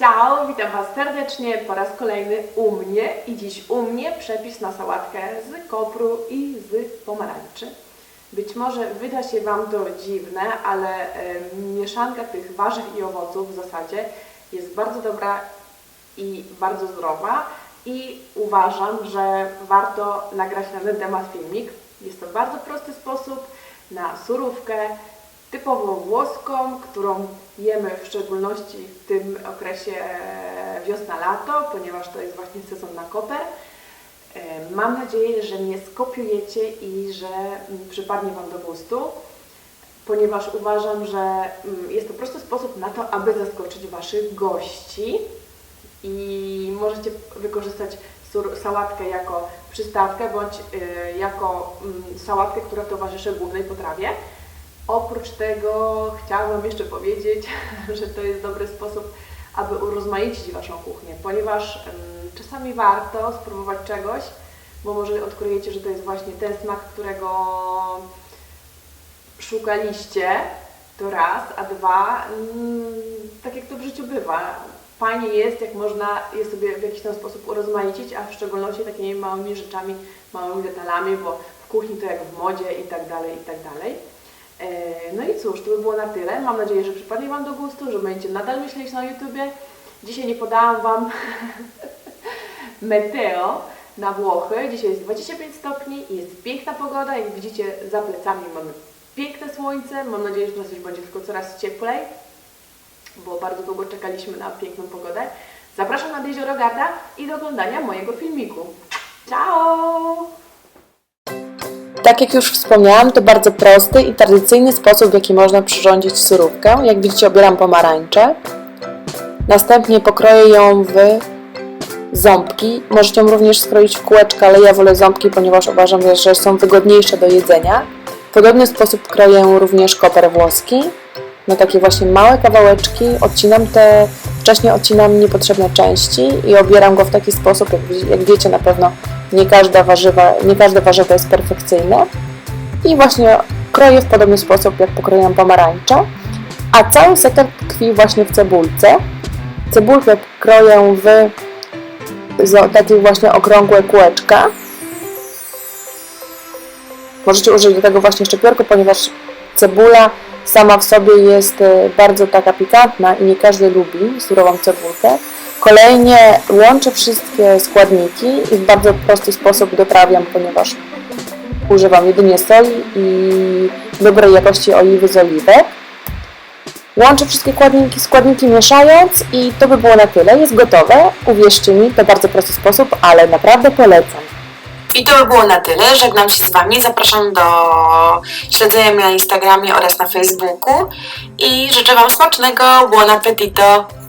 Ciao, witam Was serdecznie po raz kolejny u mnie i dziś u mnie przepis na sałatkę z kopru i z pomarańczy. Być może wyda się Wam to dziwne, ale e, mieszanka tych warzyw i owoców w zasadzie jest bardzo dobra i bardzo zdrowa i uważam, że warto nagrać na ten temat filmik. Jest to bardzo prosty sposób na surówkę, typowo włoską, którą jemy w szczególności w tym okresie e, wiosna-lato, ponieważ to jest właśnie sezon na koper. E, Mam nadzieję, że mnie skopiujecie i że mm, przypadnie Wam do gustu, ponieważ uważam, że mm, jest to prosty sposób na to, aby zaskoczyć Waszych gości i możecie wykorzystać sałatkę jako przystawkę bądź y, jako mm, sałatkę, która towarzyszy głównej potrawie. Oprócz tego chciałabym jeszcze powiedzieć, że to jest dobry sposób, aby urozmaicić Waszą kuchnię, ponieważ czasami warto spróbować czegoś, bo może odkryjecie, że to jest właśnie ten smak, którego szukaliście, to raz, a dwa, mm, tak jak to w życiu bywa, fajnie jest, jak można je sobie w jakiś tam sposób urozmaicić, a w szczególności takimi małymi rzeczami, małymi detalami, bo w kuchni to jak w modzie i tak dalej, i tak dalej. E, No i cóż, to by było na tyle. Mam nadzieję, że przypadnie Wam do gustu, że będziecie nadal myśleć na YouTubie. Dzisiaj nie podałam Wam meteo na Włochy. Dzisiaj jest 25 stopni i jest piękna pogoda. Jak widzicie, za plecami mamy piękne słońce. Mam nadzieję, że nas już będzie tylko coraz cieplej, bo bardzo długo czekaliśmy na piękną pogodę. Zapraszam nad jezioro Gata i do oglądania mojego filmiku. Ciao! Tak jak już wspomniałam, to bardzo prosty i tradycyjny sposób, w jaki można przyrządzić surówkę. Jak widzicie, obieram pomarańczę. Następnie pokroję ją w ząbki. Możecie ją również skroić w kółeczka, ale ja wolę ząbki, ponieważ uważam, że są wygodniejsze do jedzenia. W podobny sposób kroję również koper włoski na takie właśnie małe kawałeczki. Odcinam te, wcześniej odcinam niepotrzebne części i obieram go w taki sposób, jak, jak wiecie na pewno nie, każda warzywa, nie każde warzywo jest perfekcyjne. I właśnie kroję w podobny sposób, jak pokroiłam pomarańczę. A cały sekret tkwi właśnie w cebulce. Cebulkę kroję w takie właśnie okrągłe kółeczka. Możecie użyć do tego właśnie szczypiorku, ponieważ cebula sama w sobie jest e, bardzo taka pikantna i nie każdy lubi surową cebulkę. Kolejnie łączę wszystkie składniki i w bardzo prosty sposób doprawiam, ponieważ używam jedynie soli i dobrej jakości oliwy z oliwek. Łączę wszystkie składniki, składniki mieszając i to by było na tyle. Jest gotowe. Uwierzcie mi, to bardzo prosty sposób, ale naprawdę polecam. I to by było na tyle. Żegnam się z Wami. Zapraszam do śledzenia mnie na Instagramie oraz na Facebooku. I życzę Wam smacznego. Buon appetito!